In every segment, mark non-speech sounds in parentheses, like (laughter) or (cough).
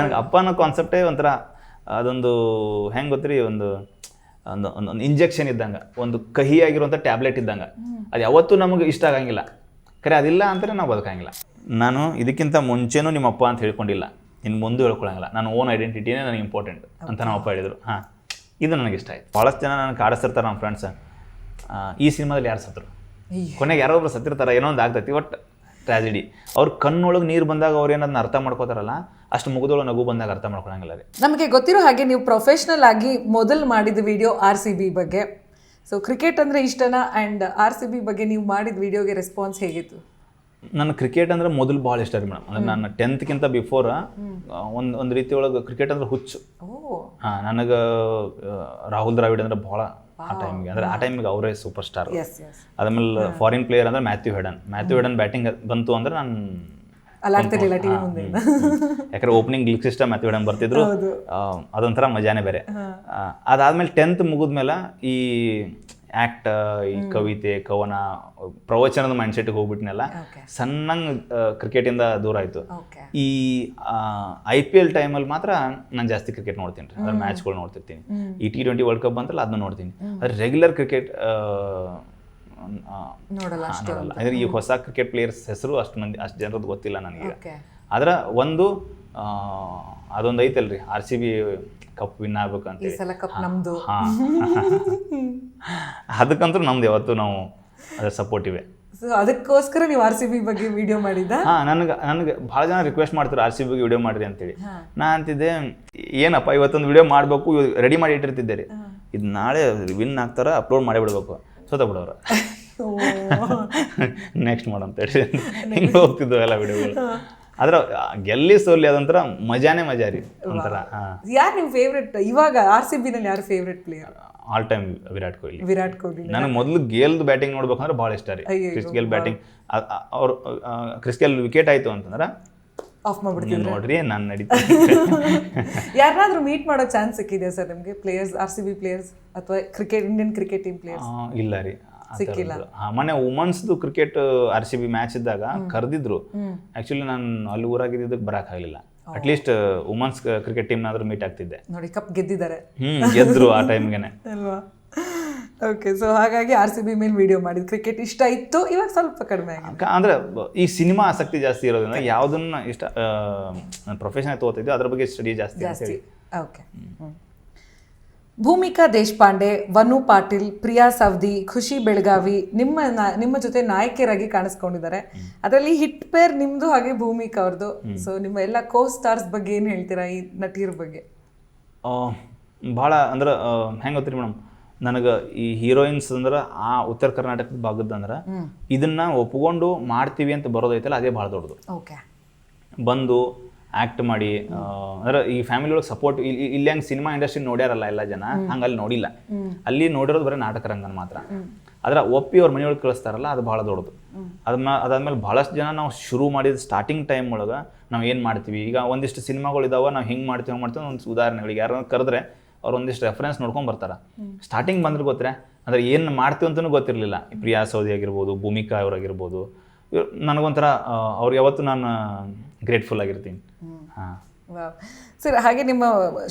ನನಗೆ ಅಪ್ಪ ಅನ್ನೋ ಕಾನ್ಸೆಪ್ಟೇ ಒಂಥರ ಅದೊಂದು ಹೆಂಗೆ ಗೊತ್ತ್ರಿ ಒಂದು ಒಂದು ಒಂದು ಇಂಜೆಕ್ಷನ್ ಇದ್ದಂಗೆ. ಒಂದು ಕಹಿ ಆಗಿರುವಂಥ ಟ್ಯಾಬ್ಲೆಟ್ ಇದ್ದಂಗೆ. ಅದು ಯಾವತ್ತೂ ನಮಗೆ ಇಷ್ಟ ಆಗಂಗಿಲ್ಲ. ಖರೆ ಅದಿಲ್ಲ ಅಂದರೆ ನಾವು ಬದುಕಂಗಿಲ್ಲ. ನಾನು ಇದಕ್ಕಿಂತ ಮುಂಚೆನೂ ನಿಮ್ಮ ಅಪ್ಪ ಅಂತ ಹೇಳ್ಕೊಂಡಿಲ್ಲ. ಇನ್ನು ಮುಂದೆ ಹೇಳ್ಕೊಳಂಗಿಲ್ಲ. ನನ್ನ ಓನ್ ಐಡೆಂಟಿಟಿನೇ ನನಗೆ ಇಂಪಾರ್ಟೆಂಟ್ ಅಂತ ನಮ್ಮ ಅಪ್ಪ ಹೇಳಿದರು. ಹಾಂ ಇದು ನನಗೆ ಇಷ್ಟ ಆಯ್ತು. ಭಾಳಷ್ಟು ಜನ ನನಗೆ ಕಾಡಿಸ್ತಿರ್ತಾರೆ ನಮ್ಮ ಫ್ರೆಂಡ್ಸ್ ಈ ಸಿನಿಮಾದಲ್ಲಿ ಯಾರು ಸತ್ರು ಕೊನೆಗೆ ಯಾರೋ ಒಬ್ರು ಸತ್ತಿರ್ತಾರೆ ಏನೋ ಒಂದು ಆಗ್ತೈತಿ. ಒಟ್ಟು ಟ್ರಾಜಿಡಿ ಅವ್ರ ಕಣ್ಣೊಳಗೆ ನೀರು ಬಂದಾಗ ಅವ್ರು ಏನದನ್ನ ಅರ್ಥ ಮಾಡ್ಕೋತಾರಲ್ಲ ಅಷ್ಟು ಮುಗಿದೊಳ ನಗು ಬಂದಾಗ ಅರ್ಥ ಮಾಡ್ಕೊಳಂಗಿಲ್ಲ ರೀ ನಮಗೆ ಗೊತ್ತಿರೋ ಹಾಗೆ ನೀವು ಪ್ರೊಫೆಷ್ನಲ್ ಆಗಿ ಮೊದಲು ಮಾಡಿದ ವಿಡಿಯೋ ಆರ್ ಸಿ ಬಿ ಬಗ್ಗೆ. ಸೊ ಕ್ರಿಕೆಟ್ ಅಂದರೆ ಇಷ್ಟನ? ಆ್ಯಂಡ್ ಆರ್ ಸಿ ಬಿ ಬಗ್ಗೆ ನೀವು ಮಾಡಿದ ವಿಡಿಯೋಗೆ ರೆಸ್ಪಾನ್ಸ್ ಹೇಗಿತ್ತು? ನನ್ನ ಕ್ರಿಕೆಟ್ ಅಂದ್ರೆ ಮೊದಲು ಭಾಳ ಇಷ್ಟ ರೀ ಮೇಡಮ್. ಅಂದ್ರೆ ನಾನು ಟೆಂತ್ಗಿಂತ ಬಿಫೋರ್ ಒಂದು ಒಂದು ರೀತಿ ಒಳಗೆ ಕ್ರಿಕೆಟ್ ಅಂದ್ರೆ ಹುಚ್ಚು. ಹಾಂ ನನಗೆ ರಾಹುಲ್ ದ್ರಾವಿಡ್ ಅಂದ್ರೆ ಭಾಳ ಆ ಟೈಮ್ಗೆ ಅಂದ್ರೆ ಆ ಟೈಮಿಗೆ ಅವರೇ ಸೂಪರ್ ಸ್ಟಾರ್ ಅದಾದ್ಮೇಲೆ ಫಾರಿನ್ ಪ್ಲೇಯರ್ ಅಂದ್ರೆ Matthew Hayden Matthew Hayden batting ಬಂತು ಅಂದ್ರೆ ನಾನು ಅಲ್ಲಾಡ್ತಿರ್ಲಿಲ್ಲ ಟಿವಿ ಮುಂದೆ. ಯಾಕಂದ್ರೆ ಓಪನಿಂಗ್ ಲಿಕ್ ಸಿಸ್ಟಮ್ ಮ್ಯಾಥ್ಯೂ ಹೆಡನ್ ಬರ್ತಿದ್ರು. ಅದೊಂಥರ ಮಜಾನೇ ಬೇರೆ. ಅದಾದ್ಮೇಲೆ ಟೆಂತ್ ಮುಗಿದ್ಮೇಲೆ ಈ ಆ್ಯಕ್ಟ್ ಈ ಕವಿತೆ ಕವನ ಪ್ರವಚನದ ಮೈಂಡ್ಸೆಟ್ಗೆ ಹೋಗ್ಬಿಟ್ನೆಲ್ಲ ಸಣ್ಣ ಸಣ್ಣಂಗೆ ಕ್ರಿಕೆಟಿಂದ ದೂರ ಆಯಿತು. ಈ ಐ ಪಿ ಎಲ್ ಟೈಮಲ್ಲಿ ಮಾತ್ರ ನಾನು ಜಾಸ್ತಿ ಕ್ರಿಕೆಟ್ ನೋಡ್ತೀನಿ ರೀ. ಅದ್ರ ಮ್ಯಾಚ್ಗಳು ನೋಡ್ತಿರ್ತೀನಿ. ಈ ಟಿ ಟ್ವೆಂಟಿ ವರ್ಲ್ಡ್ ಕಪ್ ಬಂತಲ್ಲ ಅದನ್ನ ನೋಡ್ತೀನಿ. ಅದ್ರ ರೆಗ್ಯುಲರ್ ಕ್ರಿಕೆಟ್ ನೋಡಲ್ಲ ಅಂದ್ರೆ ಈ ಹೊಸ ಕ್ರಿಕೆಟ್ ಪ್ಲೇಯರ್ಸ್ ಹೆಸರು ಅಷ್ಟು ಮಂದಿ ಅಷ್ಟು ಜನರದ್ದು ಗೊತ್ತಿಲ್ಲ ನನಗೆ. ಆದ್ರೆ ಒಂದು ಅದೊಂದು ಐತಲ್ರಿ. R C B cup win ಅಂತ ಈ ಸಲ ಕಪ್ ನಮ್ದು. ಹಾ. (laughs) ಅದಕ್ಕಂತೂ ನಮ್ದು ಯಾವತ್ತು ನಾವು ಅದ್ರ ಸಪೋರ್ಟ್ ಇವೆ. ಸೊ ಅದಕ್ಕೋಸ್ಕರ ನೀವು ಆರ್ ಸಿ ಬಿ ಬಗ್ಗೆ ವಿಡಿಯೋ ಮಾಡಿದ್ದ? ಹಾ ನನಗೆ ನನಗೆ ಭಾಳ ಜನ ರಿಕ್ವೆಸ್ಟ್ ಮಾಡ್ತಾರೆ ಆರ್ ಸಿ ಬಿಗೆ ವಿಡಿಯೋ ಮಾಡಿರಿ ಅಂತೇಳಿ. ನಾ ಅಂತಿದ್ದೆ ಏನಪ್ಪ ಇವತ್ತೊಂದು ವಿಡಿಯೋ ಮಾಡಬೇಕು ರೆಡಿ ಮಾಡಿ ಇಟ್ಟಿರ್ತಿದ್ದೆ ರೀ ಇದು ನಾಳೆ ವಿನ್ ಆಗ್ತಾರ ಅಪ್ಲೋಡ್ ಮಾಡಿ ಬಿಡ್ಬೇಕು ಸೋತ ಬಿಡೋರು. ನೆಕ್ಸ್ಟ್ ಮಾಡಂತೇಳಿ ಹಿಂಗೆ ಹೋಗ್ತಿದ್ವು ಎಲ್ಲ ವಿಡಿಯೋಗಳು ಆದ್ರೆ ಗೆಲ್ಲಿ ಸೋಲಿ ಅದೊಂಥರ ಮಜಾನೇ ಮಜಾ ರೀ ಒಂಥರ ಯಾರು ನಿಮ್ಮ ಫೇವ್ರೆಟ್ ಇವಾಗ ಆರ್ ಸಿ ಬಿನಲ್ಲಿ ಯಾರು favourite player all time Virat Kohli. Virat Kohli. ನನಗೆ ಮೊದಲು ಗೇಲ್ದು ಬ್ಯಾಟಿಂಗ್ ನೋಡ್ಬೇಕಂದ್ರೆ ಭಾಳ ಇಷ್ಟ ರೀ. ಕ್ರಿಸ್ ಗೇಲ್ ಬ್ಯಾಟಿಂಗ್ ಅವ್ರು ಕ್ರಿಸ್ ಗೇಲ್ ವಿಕೆಟ್ ಆಯಿತು ಅಂತಂದ್ರೆ ಆಫ್ ಮಾಡ್ಬಿಡ್ತೀನಿ ನೋಡ್ರಿ ನಾನು ನಡೀತೀನಿ. (laughs) ಯಾರನ್ನಾದ್ರೂ ಮೀಟ್ ಮಾಡೋ ಚಾನ್ಸ್ ಸಿಕ್ಕಿದೆ ಸರ್ ನಿಮಗೆ? Players R C B players ಅಥವಾ cricket Indian cricket team players ಇಲ್ಲ ರೀ. ಆ, ಮೊನ್ನೆ ವುಮನ್ಸ್ದು cricket R C B match ಇದ್ದಾಗ ಕರೆದಿದ್ರು. ಆ್ಯಕ್ಚುಲಿ ನಾನು ಅಲ್ಲಿ ಊರಾಗಿದ್ದಕ್ಕೆ ಅಟ್ ಲೀಸ್ಟ್ ವುಮನ್ಸ್ ಕ್ರಿಕೆಟ್ ಟೀಮ್ನಾದ್ರೂ ಮೀಟ್ ಆಗ್ತಿದ್ದೆ. ನೋಡಿ ಕಪ್ ಗೆದ್ದಿದ್ದಾರೆ. ಹ್ಮ್ ಗೆದ್ರು ಆ ಟೈಮ್ಗೆನೆ (laughs) ಅಲ್ವಾ? ಓಕೆ ಸೊ ಹಾಗಾಗಿ ಆರ್ ಸಿ ಬಿ ಮೇಲೆ ವಿಡಿಯೋ ಮಾಡಿದ್ ಕ್ರಿಕೆಟ್ ಇಷ್ಟ ಇತ್ತು ಇವಾಗ ಸ್ವಲ್ಪ ಕಡಿಮೆ ಅಂದ್ರೆ ಈ ಸಿನಿಮಾ ಆಸಕ್ತಿ ಜಾಸ್ತಿ ಇರೋದ್ರಿಂದ ಯಾವ್ದನ್ನ ಇಷ್ಟ ಪ್ರೊಫೆಷನ್ ತಗೋತಿದ್ದೆ ಅದ್ರ ಬಗ್ಗೆ ಸ್ಟಡಿ ಜಾಸ್ತಿ ಜಾಸ್ತಿ. ಓಕೆ ಭೂಮಿಕಾ ದೇಶಪಾಂಡೆ ವನು ಪಾಟೀಲ್ ಪ್ರಿಯಾ ಸವ್ದಿ ಖುಷಿ ಬೆಳಗಾವಿ ನಿಮ್ಮ ನಾ- ನಿಮ್ಮ ಜೊತೆ ನಾಯಕಿಯರಾಗಿ ಕಾಣಿಸ್ಕೊಂಡಿದ್ದಾರೆ. ಅದರಲ್ಲಿ ಹಿಟ್ ಪೇರ್ ನಿಮ್ದು ಹಾಗೆ ಭೂಮಿಕಾ ಅವ್ರದ್ದು ಸೊ ನಿಮ್ಮ ಎಲ್ಲ ಕೋ ಸ್ಟಾರ್ಸ್ ಬಗ್ಗೆ ಏನು ಹೇಳ್ತೀರಾ ಈ ನಟಿಯರ ಬಗ್ಗೆ? ಭಾಳ ಅಂದ್ರೆ ಹೆಂಗೆ ಗೊತ್ತೀರಿ ಮೇಡಮ್? ನನಗೆ ಈ ಹೀರೋಯಿನ್ಸ್ ಅಂದ್ರೆ ಆ ಉತ್ತರ ಕರ್ನಾಟಕದ ಭಾಗದಂದ್ರೆ ಇದನ್ನ ಒಪ್ಕೊಂಡು ಮಾಡ್ತೀವಿ ಅಂತ ಬರೋದೈತಲ್ಲ ಅದೇ ಭಾಳ ದೊಡ್ಡದು. ಓಕೆ ಬಂದು ಆ್ಯಕ್ಟ್ ಮಾಡಿ ಅಂದ್ರೆ ಈ ಫ್ಯಾಮಿಲಿ ಒಳಗೆ ಸಪೋರ್ಟ್ ಇಲ್ಲಿ ಹಂಗೆ ಸಿನಿಮಾ ಇಂಡಸ್ಟ್ರಿ ನೋಡ್ಯಾರಲ್ಲ ಎಲ್ಲ ಜನ ಹಂಗೆ ಅಲ್ಲಿ ನೋಡಿಲ್ಲ. ಅಲ್ಲಿ ನೋಡಿರೋದು ಬರೀ ನಾಟಕ ರಂಗನ ಮಾತ್ರ. ಆದ್ರೆ ಒಪ್ಪಿ ಅವ್ರ ಮನೆಯೊಳಗೆ ಕಳಿಸ್ತಾರಲ್ಲ ಅದು ಭಾಳ ದೊಡ್ಡದು. ಅದನ್ನ ಅದಾದ್ಮೇಲೆ ಭಾಳಷ್ಟು ಜನ ನಾವು ಶುರು ಮಾಡಿದ ಸ್ಟಾರ್ಟಿಂಗ್ ಟೈಮ್ ಒಳಗೆ ನಾವು ಏನು ಮಾಡ್ತೀವಿ? ಈಗ ಒಂದಿಷ್ಟು ಸಿನಿಮಾಗಳು ಇದಾವೆ ನಾವು ಹಿಂಗೆ ಮಾಡ್ತೀವಿ ಹಂಗೆ ಮಾಡ್ತೀವಿ ಒಂದು ಉದಾಹರಣೆಗಳಿಗೆ. ಯಾರು ಕರೆದ್ರೆ ಅವ್ರು ಒಂದಿಷ್ಟು ರೆಫರೆನ್ಸ್ ನೋಡ್ಕೊಂಡು ಬರ್ತಾರೆ. ಸ್ಟಾರ್ಟಿಂಗ್ ಬಂದ್ರೆ ಗೊತ್ತರೆ ಅಂದ್ರೆ ಏನು ಮಾಡ್ತೀವಿ ಅಂತಲೂ ಗೊತ್ತಿರಲಿಲ್ಲ. ಪ್ರಿಯಾ ಸೌದಿ ಆಗಿರ್ಬೋದು ಭೂಮಿಕಾ ಅವರಾಗಿರ್ಬೋದು ಇವ್ರು ನನಗೊಂಥರ ಅವ್ರಿಗೆ ಯಾವತ್ತು ನಾನು ಗ್ರೇಟ್ಫುಲ್ ಆಗಿರ್ತೀನಿ. ಸರ್ ಹಾಗೆ ನಿಮ್ಮ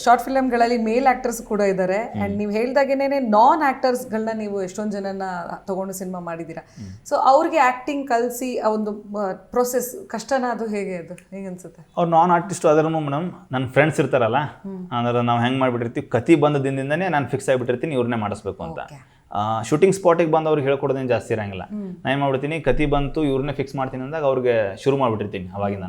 ಶಾರ್ಟ್ ಫಿಲಮ್ಗಳಲ್ಲಿ ಮೇಲ್ ಆಕ್ಟರ್ಸ್ ಕೂಡ ಇದ್ದಾರೆ ಆ್ಯಂಡ್ ನೀವು ಹೇಳ್ದಾಗೇನೆ ನಾನ್ ಆ್ಯಕ್ಟರ್ಸ್ಗಳನ್ನ ನೀವು ಎಷ್ಟೊಂದು ಜನನ ತಗೊಂಡು ಸಿನಿಮಾ ಮಾಡಿದ್ದೀರಾ ಸೊ ಅವ್ರಿಗೆ ಆ್ಯಕ್ಟಿಂಗ್ ಕಲಿಸಿ ಆ ಒಂದು ಪ್ರೊಸೆಸ್ ಕಷ್ಟನ ಅದು ಹೇಗೆ ಅದು? ಹೇಗೆ ಅನ್ಸುತ್ತೆ? ಅವ್ರು ನಾನ್ ಆರ್ಟಿಸ್ಟ್ ಆದ್ರೂ ಮೇಡಮ್ ನನ್ನ ಫ್ರೆಂಡ್ಸ್ ಇರ್ತಾರಲ್ಲ ಅಂದ್ರೆ ನಾವು ಹೆಂಗೆ ಮಾಡಿಬಿಟ್ಟಿರ್ತೀವಿ? ಕತಿ ಬಂದ ದಿನದಿಂದನೇ ನಾನು ಫಿಕ್ಸ್ ಆಗಿಬಿಟ್ಟಿರ್ತೀನಿ ಇವ್ರನ್ನೇ ಮಾಡಿಸ್ಬೇಕು ಅಂತ. ಶೂಟಿಂಗ್ ಸ್ಪಾಟಿಗೆ ಬಂದು ಅವ್ರಿಗೆ ಹೇಳ್ಕೊಡೋದೇನು ಜಾಸ್ತಿ ಇರಂಗಿಲ್ಲ. ನಾನು ಏನು ಮಾಡ್ಬಿಡ್ತೀನಿ ಕತಿ ಬಂತು ಇವ್ರನ್ನೇ ಫಿಕ್ಸ್ ಮಾಡ್ತೀನಿ ಅಂದಾಗ ಅವ್ರಿಗೆ ಶುರು ಮಾಡಿಬಿಟ್ಟಿರ್ತೀನಿ ಅವಾಗಿಂದ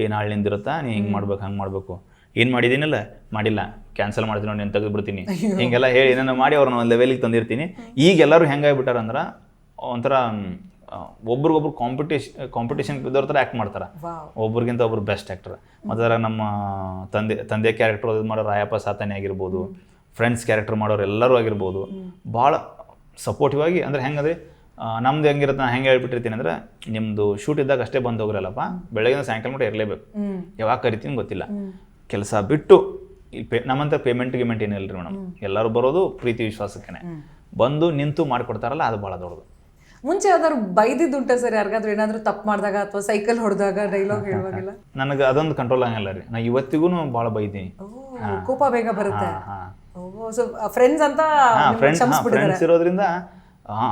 ಏ ನಾಳಿನಿಂದ ಇರುತ್ತಾ ನೀ ಹಿಂಗೆ ಮಾಡ್ಬೇಕು ಹಂಗೆ ಮಾಡಬೇಕು. ಏನು ಮಾಡಿದ್ದೀನಲ್ಲ ಮಾಡಿಲ್ಲ. ಕ್ಯಾನ್ಸಲ್ ಮಾಡ್ತೀನಿ ನೋಡಿ ನಾನು ತೆಗೆದುಬಿಡ್ತೀನಿ. ಹಿಂಗೆಲ್ಲ ಹೇಳಿ ಏನನ್ನ ಮಾಡಿ ಅವ್ರನ್ನ ಒಂದು ಲೆವೆಲಿಗೆ ತಂದಿರ್ತೀನಿ. ಈಗ ಎಲ್ಲರೂ ಹೆಂಗಾಗ್ಬಿಟ್ಟಾರ ಅಂದ್ರೆ ಒಂಥರ ಒಬ್ರಿಗೊಬ್ರು ಕಾಂಪಿಟೇಷನ್ ಕಾಂಪಿಟೇಷನ್ ಇದ್ದವ್ರ ಥರ ಆ್ಯಕ್ಟ್ ಮಾಡ್ತಾರೆ. ಒಬ್ರಿಗಿಂತ ಒಬ್ರು ಬೆಸ್ಟ್ ಆ್ಯಕ್ಟರ್ ಮತ್ತು ನಮ್ಮ ತಂದೆ ತಂದೆ ಕ್ಯಾರೆಕ್ಟರ್ ಮಾಡೋ ರಾಯಪ್ಪ ಸಾತಾನೆ ಆಗಿರ್ಬೋದು. ಫ್ರೆಂಡ್ಸ್ ಕ್ಯಾರೆಕ್ಟರ್ ಮಾಡೋರು ಎಲ್ಲರೂ ಆಗಿರ್ಬೋದು. ಭಾಳ ಸಪೋರ್ಟಿವ್ ಆಗಿ ಅಂದ್ರೆ ಹೆಂಗಂದ್ರೆ ನಮ್ದು ಹೆಂಗಿರುತ್ತೆ ನಾನು ಹೆಂಗೆ ಹೇಳ್ಬಿಟ್ಟಿರ್ತೀನಿ ಅಂದ್ರೆ ನಿಮ್ಮದು ಶೂಟ್ ಇದ್ದಾಗ ಅಷ್ಟೇ ಬಂದು ಹೋಗ್ರಲ್ಲಪ್ಪ ಬೆಳಗ್ಗೆ ಸಾಯಂಕಾಲ ಮಟ್ಟ ಇರಲೇಬೇಕು. ಯಾವಾಗ ಕರಿತೀನಿ ಗೊತ್ತಿಲ್ಲ. ಕೆಲಸ ಬಿಟ್ಟು ಇಲ್ಲಿ ಪೇ ನಮ್ಮಂತ ಪೇಮೆಂಟ್ ಗಿಮೆಂಟ್ ಏನಿಲ್ಲ ರೀ ಮೇಡಮ್. ಎಲ್ಲರೂ ಬರೋದು ಪ್ರೀತಿ ವಿಶ್ವಾಸಕ್ಕೇನೆ. ಬಂದು ನಿಂತು ಮಾಡಿಕೊಡ್ತಾರಲ್ಲ ಅದು ಭಾಳ ದೊಡ್ಡದು. ಮುಂಚೆ ಯಾವ್ದಾದ್ರು ಬೈದಿದ್ದುಂಟ ಸರ್? ಯಾರಿಗಾದ್ರೂ ಏನಾದರೂ ತಪ್ಪು ಮಾಡಿದಾಗ ಅಥವಾ ಸೈಕಲ್ ಹೊಡೆದಾಗ ಡೈಲಾಗ್ (laughs) ಹೇಳುವಾಗಿಲ್ಲ? ನನಗೆ ಅದೊಂದು ಕಂಟ್ರೋಲ್ ಆಗಲ್ಲ ರೀ. ನಾ ಇವತ್ತಿಗೂ ಭಾಳ ಬೈದೀನಿ. ಕೋಪ ಬೇಗ ಬರುತ್ತೆ. ಫ್ರೆಂಡ್ಸ್ ಅಂತ ಫ್ರೆಂಡ್ಸ್ ಹಾಂ ಫ್ರೆಂಡ್ಸ್ ಇರೋದ್ರಿಂದ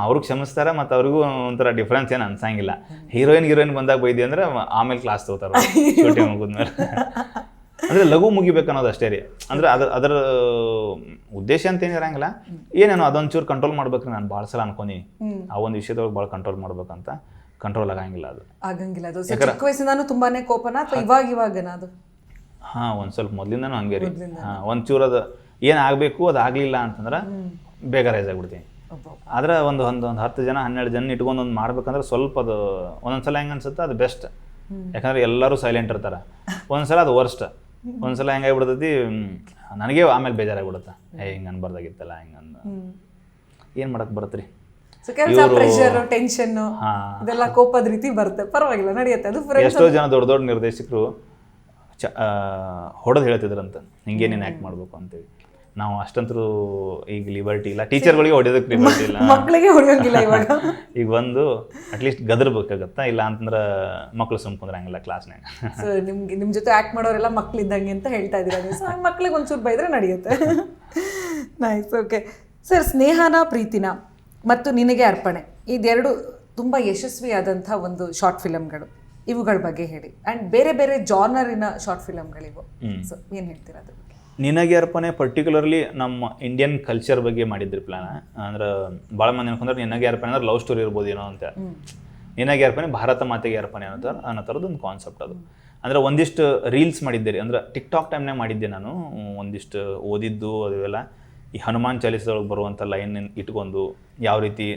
ಅವ್ರಿಗೆ ಕ್ಷಮಿಸ್ತಾರೆ ಮತ್ತೆ ಅವ್ರಿಗೂ ಒಂಥರ ಡಿಫ್ರೆನ್ಸ್ ಏನು ಅನ್ಸಂಗಿಲ್ಲ. ಹೀರೋಯಿನ್ ಹೀರೋಯಿನ್ ಬಂದಾಗ ಬೈದಿ ಅಂದ್ರೆ ಆಮೇಲೆ ಕ್ಲಾಸ್ ತಗೋತಾರೆ ಶೂಟಿಂಗ್ ಮುಗಿದ್ಮೇಲೆ. ಅಂದ್ರೆ ಲಘು ಮುಗಿಬೇಕು ಅನ್ನೋದು ಅಷ್ಟೇ ರೀ. ಅಂದ್ರೆ ಅದ್ರ ಅದರ ಉದ್ದೇಶ ಅಂತ ಏನಿರಂಗಿಲ್ಲ ಏನೇನೋ ಅದೊಂಚೂರು ಕಂಟ್ರೋಲ್ ಮಾಡ್ಬೇಕು ನಾನು ಭಾಳ ಸಲ ಅನ್ಕೊಂಡಿನಿ. ಆ ಒಂದು ವಿಷಯದೊಳಗೆ ಭಾಳ ಕಂಟ್ರೋಲ್ ಮಾಡ್ಬೇಕಂತ ಕಂಟ್ರೋಲ್ ಆಗಂಗಿಲ್ಲ ಅದು. ಆಗಂಗಿಲ್ಲ ಅದು. ಚಿಕ್ಕ ವಯಸ್ಸಿಂದಾನು ತುಂಬಾನೇ ಕೋಪನ? ಅಥವಾ ಇವಾಗ ಇವಾಗನ ಅದು? ಹಾ ಒಂದ್ ಸ್ವಲ್ಪ ಮೊದಲಿಂದನೂ ಹಂಗೆ ರೀ. ಹಾ ಒಂಚೂರು ಅದು ಏನು ಆಗಬೇಕು ಅದು ಆಗಲಿಲ್ಲ ಅಂತಂದ್ರೆ ಬೇಗ ರೈಸ್ ಆಗಿಬಿಡ್ತೀನಿ. ಆದ್ರೆ ಒಂದು ಒಂದು ಒಂದು ಹತ್ತು ಜನ ಹನ್ನೆರಡು ಜನ ಇಟ್ಕೊಂಡು ಒಂದು ಮಾಡ್ಬೇಕಂದ್ರೆ ಸ್ವಲ್ಪ ಅದು ಒಂದೊಂದ್ಸಲ ಹೆಂಗೆ ಅನ್ಸುತ್ತೆ ಅದು ಬೆಸ್ಟ್ ಯಾಕಂದ್ರೆ ಎಲ್ಲರೂ ಸೈಲೆಂಟ್ ಇರ್ತಾರೆ. ಒಂದ್ಸಲ ಅದು ವರ್ಸ್ಟ್ ಒಂದ್ಸಲ ಹೆಂಗಾಗ್ಬಿಡ್ತೈತಿ ನನಗೆ ಆಮೇಲೆ ಬೇಜಾರಾಗ್ಬಿಡುತ್ತೆ. ಏ ಹಿಂಗೆ ಅನ್ಬಾರ್ದಾಗಿತ್ತಲ್ಲ ಹಿಂಗೆ ಏನ್ ಏನು ಮಾಡಕ್ಕೆ ಬರುತ್ತೆ ಟೆನ್ಷನ್ ಇದೆಲ್ಲ ಕೋಪದ ರೀತಿ ಬರುತ್ತೆ. ಪರವಾಗಿಲ್ಲ ನಡೆಯುತ್ತೆ. ಅದು ಎಷ್ಟೋ ಜನ ದೊಡ್ಡ ದೊಡ್ಡ ನಿರ್ದೇಶಕರು ಚ ಹೊಡೆದು ಹೇಳ್ತಿದ್ರಂತ. ಹಿಂಗೆ ನೀನು ಆ್ಯಕ್ಟ್ ಮಾಡಬೇಕು ಅಂತೇಳಿ. ನಾವು ಅಷ್ಟಂತರೂ ಈಗ ಲಿಬರ್ಟಿ ಇಲ್ಲ. ಟೀಚರ್ಗಳಿಗೆ ಹೊಡೆಯೋದಕ್ಕೆ ಲಿಬರ್ಟಿ ಇಲ್ಲ. ಮಕ್ಕಳಿಗೆ ಹೊಡೆಯೋಂಗಿಲ್ಲ ಇವಾಗ. (laughs) ಈಗ ಬಂದು ಅಟ್ಲೀಸ್ಟ್ ಗದರ್ಬೇಕಾಗತ್ತಾ? ಇಲ್ಲ ಅಂತಂದ್ರೆ ಮಕ್ಕಳು ಸುಮ್ಕೊಂಡ್ರಂಗಿಲ್ಲ ಕ್ಲಾಸ್ನಾಗ ಸೊ (laughs) ನಿಮ್ಗೆ ನಿಮ್ಮ ಜೊತೆ ಆಕ್ಟ್ ಮಾಡೋರೆಲ್ಲ ಮಕ್ಳಿದ್ದಂಗೆ ಅಂತ ಹೇಳ್ತಾ ಇದ್ದೀರಾ ನೀವು. ಸೊ ಮಕ್ಳಿಗೆ ಒಂಚೂರು ಬೈದ್ರೆ ನಡೆಯುತ್ತೆ. ನೈಸ್ ಓಕೆ ಸರ್ ಸ್ನೇಹನ ಪ್ರೀತಿನ ಮತ್ತು ನಿನಗೆ ಅರ್ಪಣೆ. ಇದೆರಡು ತುಂಬ ಯಶಸ್ವಿಯಾದಂಥ ಒಂದು ಶಾರ್ಟ್ ಫಿಲಮ್ಗಳು ಇವುಗಳ ಬಗ್ಗೆ ಹೇಳಿ. ಆ್ಯಂಡ್ ಬೇರೆ ಬೇರೆ ಜಾನರಿನ ಶಾರ್ಟ್ ಫಿಲಮ್ಗಳಿವು ಸೊ ಏನು ಹೇಳ್ತೀರಾ ಅದು ನಿನಗೆ ಅರ್ಪಣೆ ಪರ್ಟಿಕ್ಯುಲರ್ಲಿ ನಮ್ಮ ಇಂಡಿಯನ್ ಕಲ್ಚರ್ ಬಗ್ಗೆ ಮಾಡಿದ್ರಿ ಪ್ಲಾನ್ ಅಂದ್ರೆ ಭಾಳ ಮಂದಿ ಅನ್ಕೊಂಡ್ರೆ ನಿನಗೆ ಅರ್ಪಣೆ ಅಂದ್ರೆ ಲವ್ ಸ್ಟೋರಿ ಇರ್ಬೋದೇನೋ ಅಂತ. ನಿನಗೆ ಅರ್ಪಣೆ ಭಾರತ ಮಾತೆಗೆ ಅರ್ಪಣೆ ಅನ್ನೋ ಥರ ಅನ್ನೋ ಥರದ್ದು ಒಂದು ಕಾನ್ಸೆಪ್ಟ್ ಅದು. ಅಂದ್ರೆ ಒಂದಿಷ್ಟು ರೀಲ್ಸ್ ಮಾಡಿದ್ದೀರಿ. ಅಂದ್ರೆ ಟಿಕ್ ಟಾಕ್ ಟೈಮ್ನಾಗ ಮಾಡಿದ್ದೆ ನಾನು. ಒಂದಿಷ್ಟು ಓದಿದ್ದು ಅದೆಲ್ಲ ಈ ಹನುಮಾನ್ ಚಾಲೀಸದೊಳಗೆ ಬರುವಂಥ ಲೈನ್ ಇಟ್ಕೊಂಡು ಯಾವ ರೀತಿ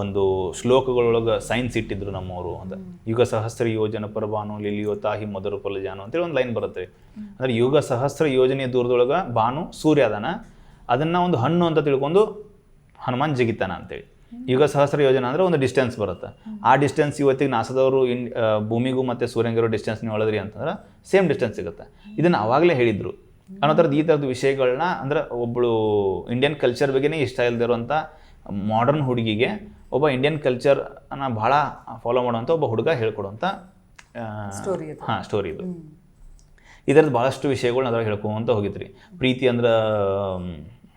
ಒಂದು ಶ್ಲೋಕಗಳೊಳಗೆ ಸೈನ್ಸ್ ಇಟ್ಟಿದ್ರು ನಮ್ಮವರು. ಅಂತ ಯುಗ ಸಹಸ್ರ ಯೋಜನ ಪರಬಾನು ಲಿಲಿಯೋ ತಾಹಿ ಮೊದಲು ಜಾನು ಅಂತೇಳಿ ಒಂದು ಲೈನ್ ಬರುತ್ತೆ ಅಂದ್ರೆ ಯುಗ ಸಹಸ್ರ ಯೋಜನೆಯ ದೂರದೊಳಗೆ ಬಾನು ಸೂರ್ಯ ಅದಾನ. ಅದನ್ನು ಒಂದು ಹಣ್ಣು ಅಂತ ತಿಳ್ಕೊಂಡು ಹನುಮಾನ್ ಜಿಗಿತಾನ ಅಂತೇಳಿ. ಯುಗ ಸಹಸ್ರ ಯೋಜನೆ ಅಂದ್ರೆ ಒಂದು ಡಿಸ್ಟೆನ್ಸ್ ಬರುತ್ತೆ. ಆ ಡಿಸ್ಟೆನ್ಸ್ ಇವತ್ತಿಗೆ ನಾಸದವರು ಇನ್ ಭೂಮಿಗೂ ಮತ್ತು ಸೂರ್ಯಂಗಿರೋ ಡಿಸ್ಟೆನ್ಸ್ ನೀವು ಹೇಳಿದ್ರಿ ಅಂತಂದ್ರೆ ಸೇಮ್ ಡಿಸ್ಟೆನ್ಸ್ ಸಿಗುತ್ತೆ. ಇದನ್ನು ಅವಾಗಲೇ ಹೇಳಿದರು. ಅನ್ನೋ ಥರದ್ದು ಈ ಥರದ್ದು ವಿಷಯಗಳನ್ನ ಅಂದ್ರೆ ಒಬ್ಬಳು ಇಂಡಿಯನ್ ಕಲ್ಚರ್ ಬಗ್ಗೆನೇ ಇಷ್ಟ ಇಲ್ದಿರುವಂಥ ಮಾಡರ್ನ್ ಹುಡುಗಿಗೆ ಒಬ್ಬ ಇಂಡಿಯನ್ ಕಲ್ಚರ್ ಅನ್ನ ಭಾಳ ಫಾಲೋ ಮಾಡುವಂಥ ಒಬ್ಬ ಹುಡುಗ ಹೇಳ್ಕೊಡುವಂಥ. ಹಾಂ ಸ್ಟೋರಿ ಇದು ಇದರದ್ದು ಭಾಳಷ್ಟು ವಿಷಯಗಳನ್ನ ಅದ್ರಾಗ ಹೇಳ್ಕೊಂತ ಹೋಗಿದ್ರಿ. ಪ್ರೀತಿ ಅಂದ್ರೆ